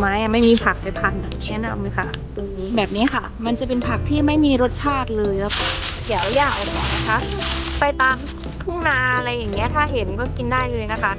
ไม้อะไม่มีผักไปพันอะแนะนำเลยค่ะตรงนี้แบบนี้ค่ะ มันจะเป็นผักที่ไม่มีรสชาติเลยแล้วเดี๋ยวยากเอก่อนนะคะ ไปตามทุ่งนาอะไรอย่างเงี้ยถ้าเห็นก็กินได้เลยนะคะ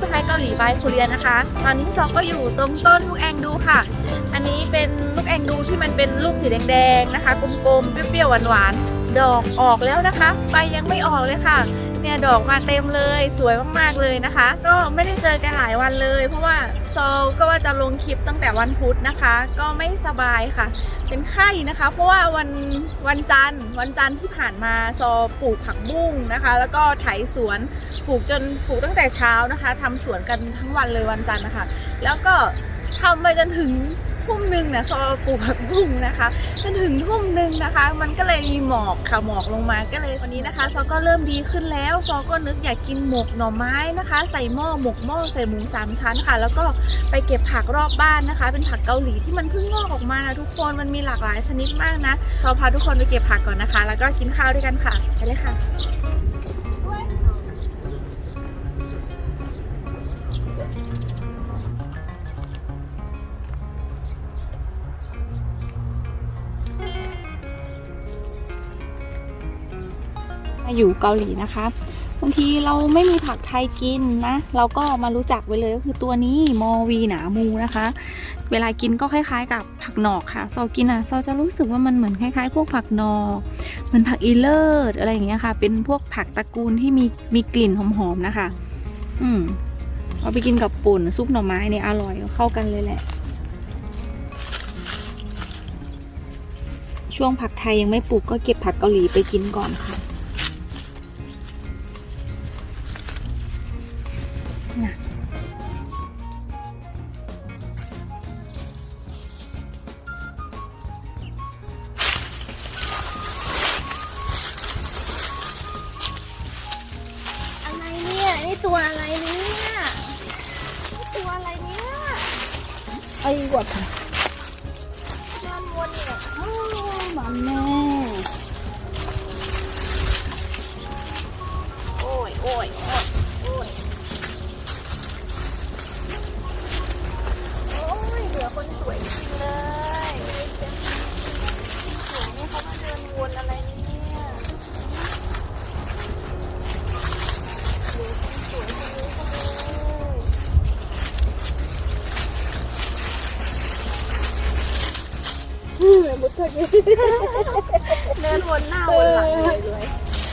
สไลด์เกาหลีบายคูเรียนะคะ ตอนนี้โซอกก็อยู่ตรงต้นลูกแองดูค่ะ อันนี้เป็นลูกแองดูที่มันเป็นลูกสีแดงๆนะคะกลมๆเปรี้ยวๆหวานๆดอกออกแล้วนะคะใบยังไม่ออกเลยค่ะเนี่ยดอกมาเต็มเลยสวยมากๆเลยนะคะ ก็ไม่ได้เจอกันหลายวันเลย เพราะว่าซอก็ว่าจะลงคลิปตั้งแต่วันพุธนะคะ ก็ไม่สบายค่ะ เป็นไข้นะคะ เพราะว่าวันวันจันทร์วันจันทร์ที่ผ่านมาซอปลูกผักบุ้งนะคะ แล้วก็ไถสวนปลูกจนปลูกตั้งแต่เช้านะคะทำสวนกันทั้งวันเลยวันจันทร์นะคะ แล้วก็ทำไปจนถึง ทุ่มหนึ่งเนี่ยซอปลูกผักบุ้งนะคะจนถึงทุ่มหนึ่งนะคะ มันก็เลยมีหมอกค่ะหมอกลงมาก็เลยวันนี้นะคะซอก็เริ่มดีขึ้นแล้วซอก็นึกอยากกินหมกหน่อไม้นะคะ ใส่หม้อหมกหม้อใส่หมูสามชั้นค่ะ แล้วก็ไปเก็บผักรอบบ้านนะคะ เป็นผักเกาหลีที่มันเพิ่งงอกออกมานะทุกคนมันมีหลากหลายชนิดมากนะซอพาทุกคนไปเก็บผักก่อนนะคะ แล้วก็กินข้าวด้วยกันค่ะไปเลยค่ะ มาอยู่เกาหลีนะคะบางทีเราไม่มีผักไทยกินนะ เราก็มารู้จักไว้เลยก็คือตัวนี้มอวีหนามูนะคะ เวลากินก็คล้ายๆ กับผักหนอกค่ะซอกินอะซอจะรู้สึกว่ามันเหมือนคล้ายๆ พวกผักหนอกเหมือนผักอีเลิศอะไรอย่างเงี้ยค่ะ เป็นพวกผักตระกูลที่มีมีกลิ่นหอมๆนะคะ อืมเอาไปกินกับป่นซุปหน่อไม้เนี่ยอร่อยเข้ากันเลยแหละ ช่วงผักไทยยังไม่ปลูกก็เก็บผักเกาหลีไปกินก่อนค่ะน่ะ เดินวนหน้าวนหลังเลย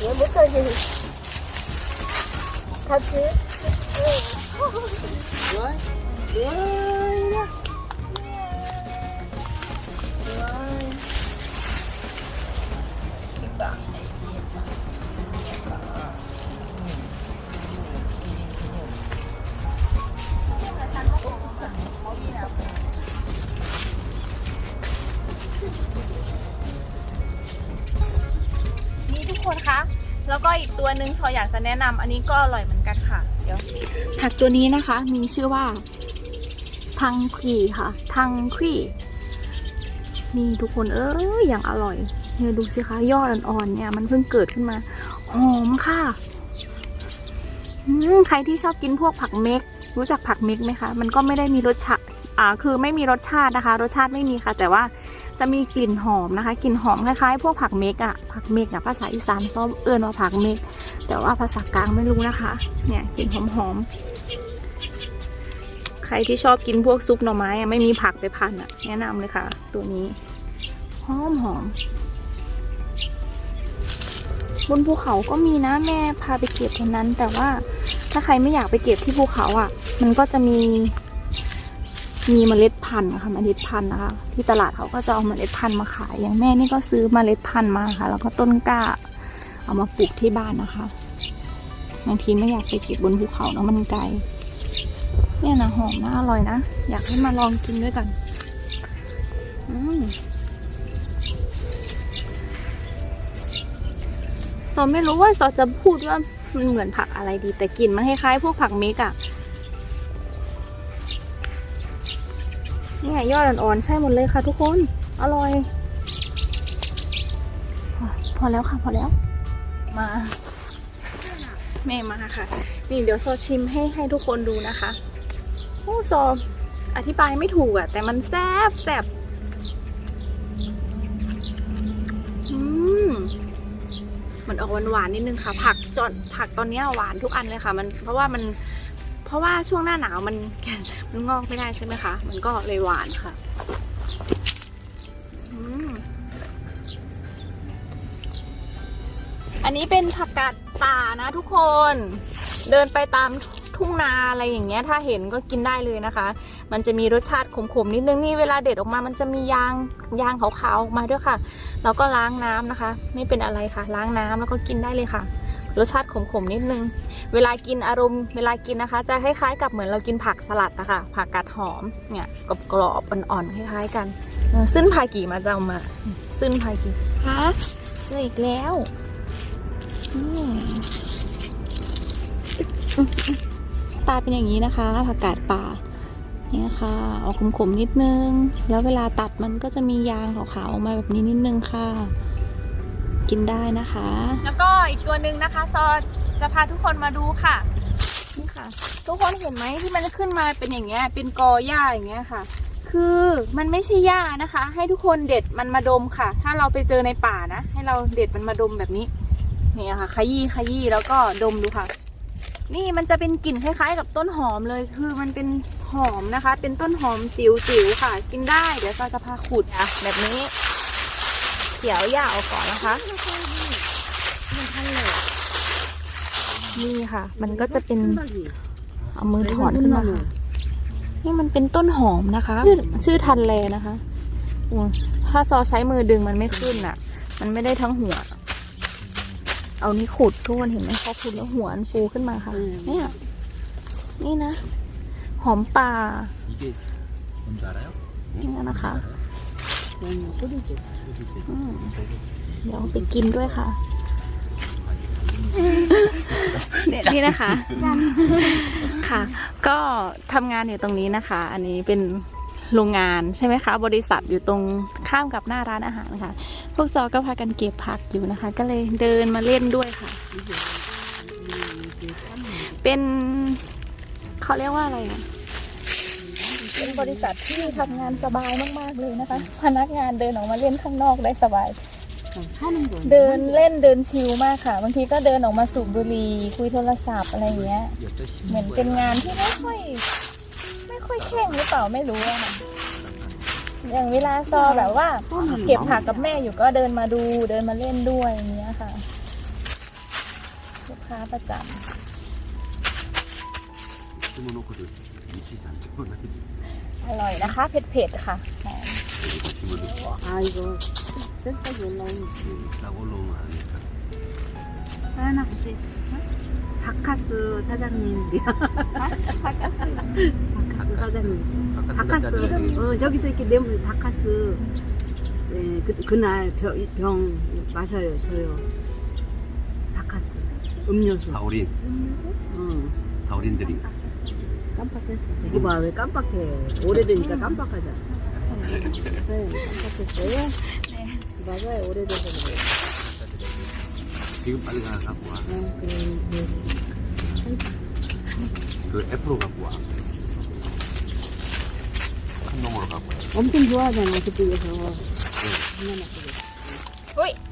เลยไม่เคยเห็นครับชิ นึ่งทออยากจะแนะนำอันนี้ก็อร่อยเหมือนกันค่ะ เดี๋ยว ผักตัวนี้นะคะ มีชื่อว่า ทังควีค่ะ ทังควีนี่ทุกคนเอ้ยอย่างอร่อยเนี่ยดูสิคะยอดอ่อนๆเนี่ยมันเพิ่งเกิดขึ้นมาหอมค่ะอืมใครที่ชอบกินพวกผักเม็ก รู้จักผักเม็กไหมคะ มันก็ไม่ได้มีรสชาติ อ่าคือไม่มีรสชาตินะคะ รสชาติไม่มีค่ะ แต่ว่าจะมีกลิ่นหอมนะคะกลิ่นหอมคล้ายๆ พวกผักเมกอะผักเมกอะภาษาอีสานซ้อมเอิญว่าผักเมก แต่ว่าภาษากลางไม่รู้นะคะ เนี่ยกลิ่นหอมๆใครที่ชอบกินพวกซุปหน่อไม้อะไม่มีผักไปพันอะแนะนำเลยค่ะ ตัวนี้หอมหอมบนภูเขาก็มีนะแม่พาไปเก็บวันนั้น แต่ว่าถ้าใครไม่อยากไปเก็บที่ภูเขาอะ มันก็จะมี มีเมล็ดพันธุ์ค่ะเมล็ดพันธุ์นะคะ ที่ตลาดเขาก็จะเอาเมล็ดพันธุ์มาขาย อย่างแม่นี่ก็ซื้อเมล็ดพันธุ์มาค่ะ แล้วก็ต้นกล้า เอามาปลูกที่บ้านนะคะบางทีไม่อยากไปเก็บบนภูเขาเนอะมันไกลเนี่ยนะหอมนะอร่อยนะอยากให้มาลองกินด้วยกันอืมซอไม่รู้ว่าซอจะพูดว่ามันเหมือนผักอะไรดี แต่กลิ่นมันคล้ายๆพวกผักเมกอะ นี่ไงยอดอ่อนๆใช่หมดเลยค่ะทุกคน อร่อย พอแล้วค่ะพอแล้ว มาแม่มาค่ะ นี่เดี๋ยวโซชิมให้ให้ทุกคนดูนะคะโอ้โซอธิบายไม่ถูกอะแต่มันแซ่บแซ่บอืมมันออกหวานๆนิดนึงค่ะ ผักจอนผักตอนเนี้ยหวานทุกอันเลยค่ะ มันเพราะว่ามัน เพราะว่าช่วงหน้าหนาวมันมันงอกไม่ได้ใช่ไหมคะ มันก็เลยหวานค่ะอันนี้เป็นผักกาดป่านะทุกคน เดินไปตามทุ่งนาอะไรอย่างเงี้ย ถ้าเห็นก็กินได้เลยนะคะ มันจะมีรสชาติขมๆนิดนึงนี่เวลาเด็ดออกมา มันจะมียางยางขาวๆออกมาด้วยค่ะ แล้วก็ล้างน้ำนะคะ ไม่เป็นอะไรค่ะ ล้างน้ำแล้วก็กินได้เลยค่ะ รสชาติขมๆนิดนึง เวลากินอารมณ์เวลากินนะคะ จะคล้ายๆกับเหมือนเรากินผักสลัดนะคะผักกาดหอมเนี่ยกรอบๆอ่อนๆคล้าย ๆ กันซึ่นพากีมาจะเอามาซึ่นพากีฮะเจออีกแล้วตาเป็นอย่างนี้นะคะผักกาดป่าเนี่ยค่ะ ออกขมๆนิดนึง แล้วเวลาตัดมันก็จะมียางขาวๆออกมาแบบนี้นิดนึงค่ะ กินได้นะคะ แล้วก็อีกตัวหนึ่งนะคะ ซอจะพาทุกคนมาดูค่ะนี่ค่ะ ทุกคนเห็นไหมที่มันขึ้นมาเป็นอย่างเงี้ย เป็นกอหญ้าอย่างเงี้ยค่ะ คือมันไม่ใช่หญ้านะคะ ให้ทุกคนเด็ดมันมาดมค่ะ ถ้าเราไปเจอในป่านะ ให้เราเด็ดมันมาดมแบบนี้เนี่ยค่ะขยี้ขยี้แล้วก็ดมดูค่ะ นี่มันจะเป็นกลิ่นคล้าย ๆ กับต้นหอมเลย คือมันเป็นหอมนะคะ เป็นต้นหอมจิ๋วๆค่ะ กินได้ เดี๋ยวเราจะพาขุดอะแบบนี้ เดี๋ยวย่าเอาก่อนนะคะ นี่ค่ะ มันก็จะเป็นเอามือถอดขึ้นมาค่ะนี่มันเป็นต้นหอมนะคะ ชื่อชื่อทันเลนะคะถ้าซอใช้มือดึงมันไม่ขึ้นอะ มันไม่ได้ทั้งหัว เอานี่ขุดทุกคนเห็นไหมเขาขุดแล้วหัวฟูขึ้นมาค่ะ เนี่ย นี่นะ หอมป่านี่นะคะ เดี๋ยวไปกินด้วยค่ะ เนี่ยนี่นะคะ ค่ะ ก็ทำงานอยู่ตรงนี้นะคะ อันนี้เป็นโรงงานใช่ไหมคะ บริษัทอยู่ตรงข้ามกับหน้าร้านอาหารค่ะ พวกซอก็พากันเก็บผักอยู่นะคะ ก็เลยเดินมาเล่นด้วยค่ะ เป็นเขาเรียกว่าอะไรอะ เป็นบริษัทที่ทำงานสบายมากๆเลยนะคะ พนักงานเดินออกมาเล่นข้างนอกได้สบาย เดินเล่นเดินชิลมากค่ะ บางทีก็เดินออกมาสูบบุหรี่คุยโทรศัพท์อะไรอย่างเงี้ย เหมือนเป็นงานที่ไม่ค่อย ไม่ค่อยแข่งหรือเปล่าไม่รู้อะค่ะอย่างเวลาซอแบบว่า เก็บผักกับแม่อยู่ก็เดินมาดูเดินมาเล่นด้วยอย่างเงี้ยค่ะลูกค้าประจำい อร่อยนะคะ เผ็ดๆค่ะหอม 심어놓고 아 이거 셀프하게 올라오는 딱 올라오면 안 될까? 하나 같이 해줄까? 바카스 사장님이야. 바카스 사장님. 바카스. 어 저기서 이렇게 내물 바카스. 네, 그, 그날 병, 병 마셔요 저요. 바카스. 음료수. 다우린, 응. 다우린 드링. 깜빡했어. 이거 봐, 왜 깜빡해. 오래되니까 깜빡하잖아. 네, 깜빡했어요? 네. 맞아요, 오래돼서 그래요. 지금 빨리 가서 갖고 와. 어, 그래, 네. 그 F로 갖고 와. 큰 놈으로 갖고 와. 엄청 좋아하잖아, 그쪽에서. อุ้ย그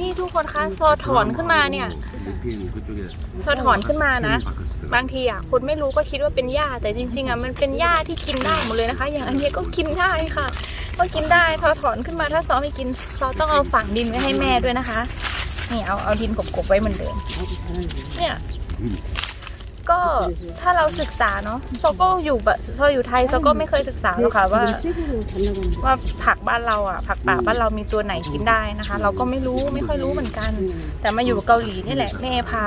นี่ทุกคนคะซอถอนขึ้นมาเนี่ย ซอถอนขึ้นมานะ บางทีอะคนไม่รู้ก็คิดว่าเป็นหญ้าแต่จริงๆอะมันเป็นหญ้าที่กินได้หมดเลยนะคะ อย่างอันนี้ก็กินได้ค่ะ ก็กินได้พอถอนขึ้นมาถ้าซอไม่กินซอต้องเอาฝังดินไว้ให้แม่ด้วยนะคะนี่เอาเอาดินกบๆไว้เหมือนเดิมเนี่ย ก็ถ้าเราศึกษาเนาะโซโก็อยู่แบบโซอยู่ไทยโซโก็ไม่เคยศึกษาหรอกค่ะว่า ว่าผักบ้านเราอะ ผักป่าบ้านเรามีตัวไหนกินได้นะคะ เราก็ไม่รู้ไม่ค่อยรู้เหมือนกัน แต่มาอยู่เกาหลีนี่แหละแม่พา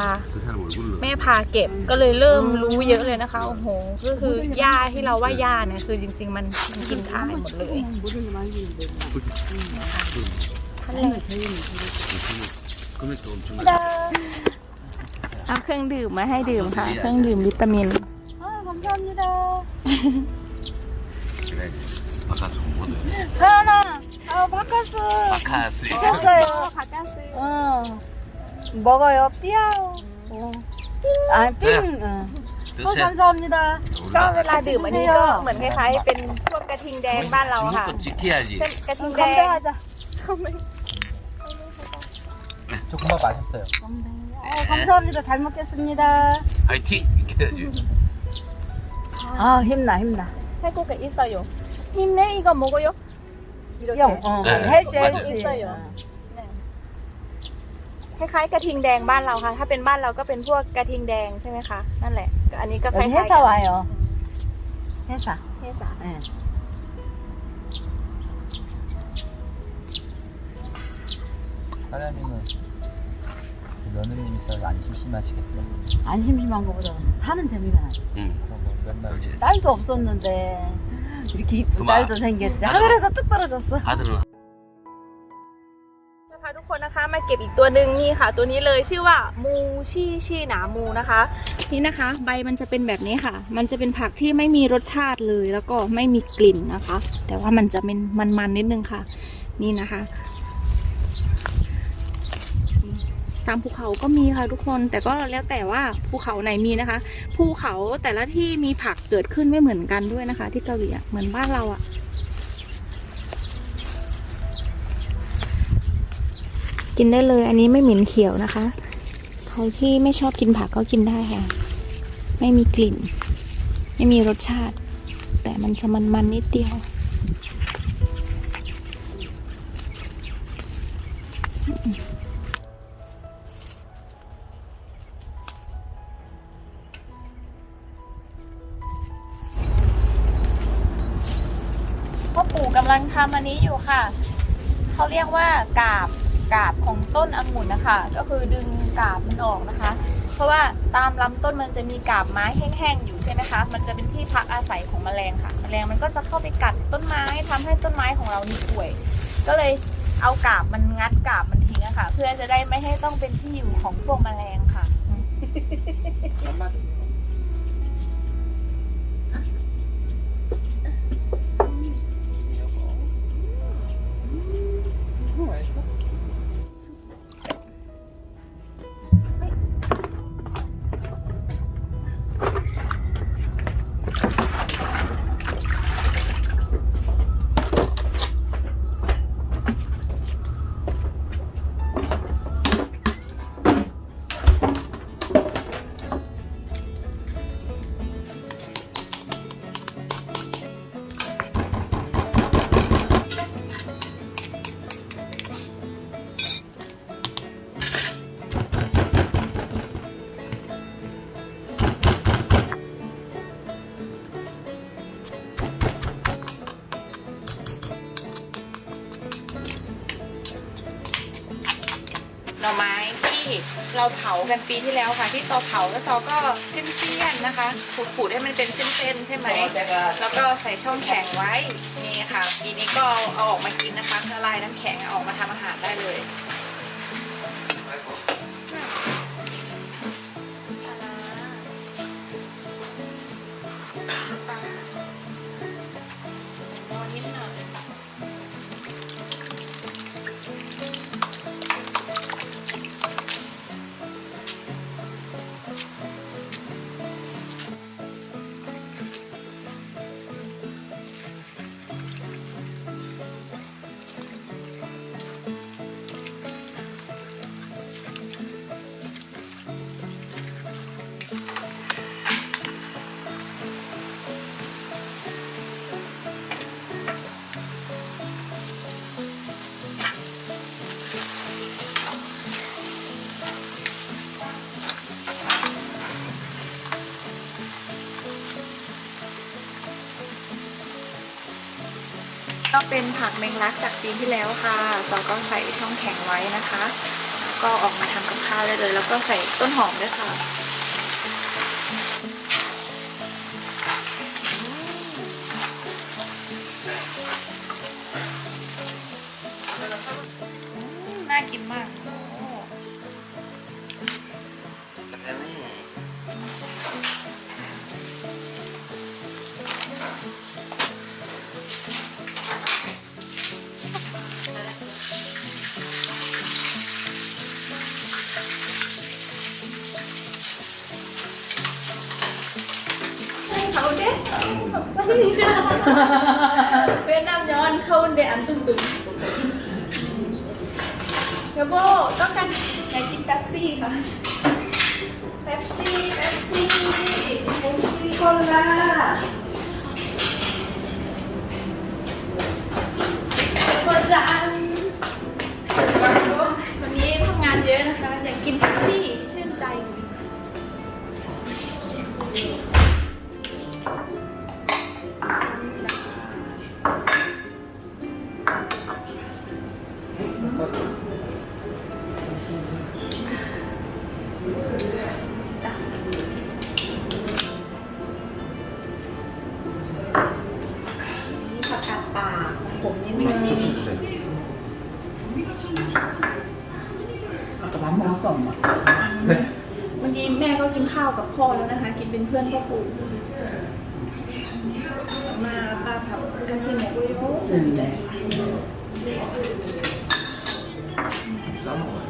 แม่พาเก็บก็เลยเริ่มรู้เยอะเลยนะคะโอ้โหก็คือหญ้าที่เราว่าหญ้าเนี่ยคือจริง ๆ มันมันกินทายหมดเลยท่านแรก เอาเครื่องดื่มมาให้ดื่มค่ะ เครื่องดื่มวิตามิน 아 감사합니다. 그래야지 바카스 홍보도 서연아, 아 바카스 바카스 샀어요. 어 먹어요. 삐아오. 어. 아 삥. 어. 어 드세요 감사합니다. ก็เวลาดื่มอันนี้ก็เหมือนคล้ายๆ เป็นพวกกระทิงแดงบ้านเราอะค่ะ 중국 거 지켜야지 เช่นกระทิง 어, แดง 건배하자. 조금만 마셨어요. 어, 감사합니다. 잘 먹겠습니다. 파이팅 이렇게 해야지 아 힘나 힘나. ใช่กูกับอีสโยหิมเน่อีกโมโกโย 영. 어. 네, 헬스 맞아요. 헬스. 있어요. คล้ายๆ กระทิงแดงบ้านเราค่ะ ถ้าเป็นบ้านเราก็เป็นพวกกระทิงแดงใช่ไหมคะ นั่นแหละ อันนี้ก็คล้าย 여기 ๆ 회사 와요. 회사. เทสา 예. 사장님은 며느님이 있어서 안 심심하시겠어요? 안 심심한 것보다 사는 재미가 나죠. 응 그럼 뭐 맨날 그렇지 딸도 없었는데 이렇게 이쁜 그만. 딸도 생겼지. 맞아. 하늘에서 뚝 떨어졌어. 아들은 จะพาทุกคนนะคะมาเก็บอีกตัวหนึ่งนี่ค่ะ ตัวนี้เลยชื่อว่ามูชี่ชี่หนามูนะคะ นี่นะคะ ใบมันจะเป็นแบบนี้ค่ะ มันจะเป็นผักที่ไม่มีรสชาติเลย แล้วก็ไม่มีกลิ่นนะคะ แต่ว่ามันจะเป็นมันๆนิดนึงค่ะ นี่นะคะ ตามภูเขาก็มีค่ะทุกคน แต่ก็แล้วแต่ว่าภูเขาไหนมีนะคะ ภูเขาแต่ละที่มีผักเกิดขึ้นไม่เหมือนกันด้วยนะคะ ที่เกาหลีอะเหมือนบ้านเราอะกินได้เลย อันนี้ไม่เหม็นเขียวนะคะ ใครที่ไม่ชอบกินผักก็กินได้ค่ะ ไม่มีกลิ่น ไม่มีรสชาติ แต่มันจะมันๆนิดเดียว ทำอันนี้อยู่ค่ะ เขาเรียกว่ากาบกาบของต้นองุ่นนะคะ ก็คือดึงกาบมันออกนะคะ เพราะว่าตามลำต้นมันจะมีกาบไม้แห้งๆอยู่ใช่ไหมคะ มันจะเป็นที่พักอาศัยของแมลงค่ะ แมลงมันก็จะเข้าไปกัดต้นไม้ทำให้ต้นไม้ของเรานี่ป่วย ก็เลยเอากาบมันงัดกาบมันทิ้งอะค่ะ เพื่อจะได้ไม่ให้ต้องเป็นที่อยู่ของพวกแมลงค่ะ เราเผากันปีที่แล้วค่ะ ที่ซอเผาแล้วซอก็เส้นๆนะคะขูดๆให้มันเป็นเส้นๆใช่ไหมแล้วก็ใส่ช่องแข็งไว้นี่ค่ะปีนี้ก็เอาออกมากินนะคะละลายน้ำแข็งเอาออกมาทำอาหารได้เลย ก็เป็นผักแมงลักจากปีที่แล้วค่ะซอก็ใส่ช่องแข็งไว้นะคะ ก็ออกมาทำกับข้าวได้เลย แล้วก็ใส่ต้นหอมด้วยค่ะ เวียดนามย้อนเข้าเดอันตุ้มตุ้มเดโบต้องการไหนกินแป๊บซี่ค่ะแป๊บซี่แป๊บซี่แป๊บซี่โคลา วันนี้แม่ก็กินข้าวกับพ่อแล้วนะคะ กินเป็นเพื่อนพ่อปู่มาป้าเผากระชิมกุยโอ้ 네. 음.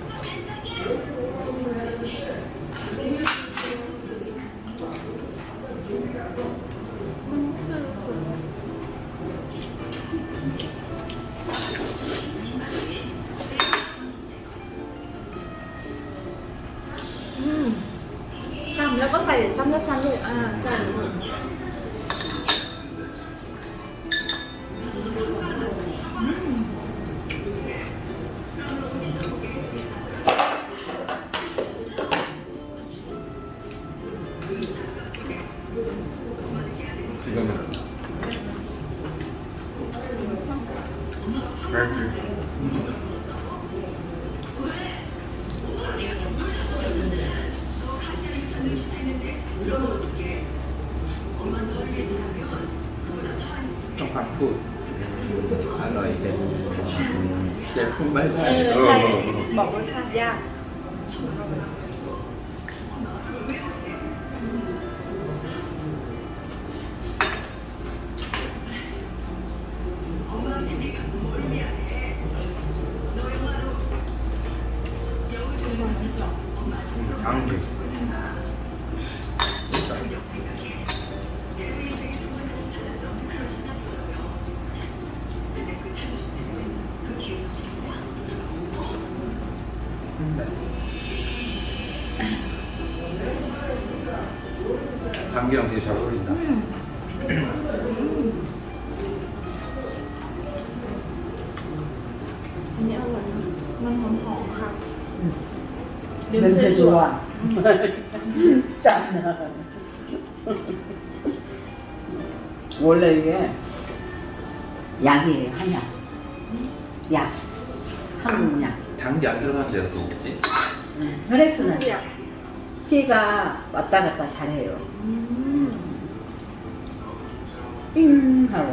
감기랑 되게 잘 어울린다. 음. 냄새 좋아. 짠. 원래 이게 약이에요, 한약. 약. 한국 약. 당기 안 들어가면 데가 또 없지? 혈액순환. 음. 피가 왔다 갔다 잘해요. 음. ปิ้เขา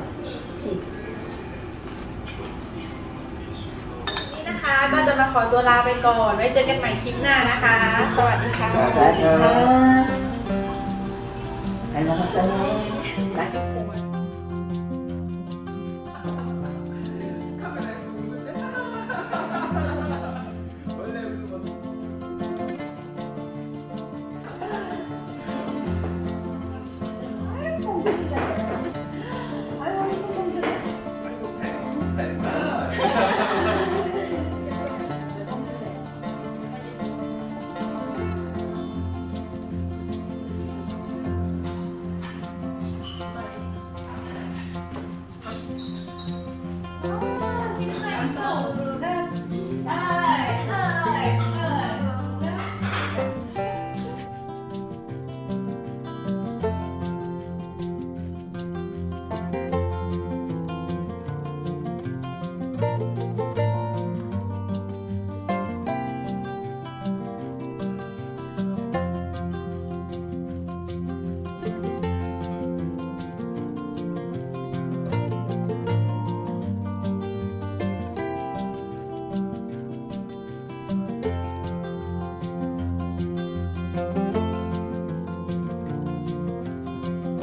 นี่นะคะก็จะมาขอตัวลาไปก่อน ไว้เจอกันใหม่คลิปหน้านะคะ สวัสดีค่ะ สวัสดีค่ะ I love us so much.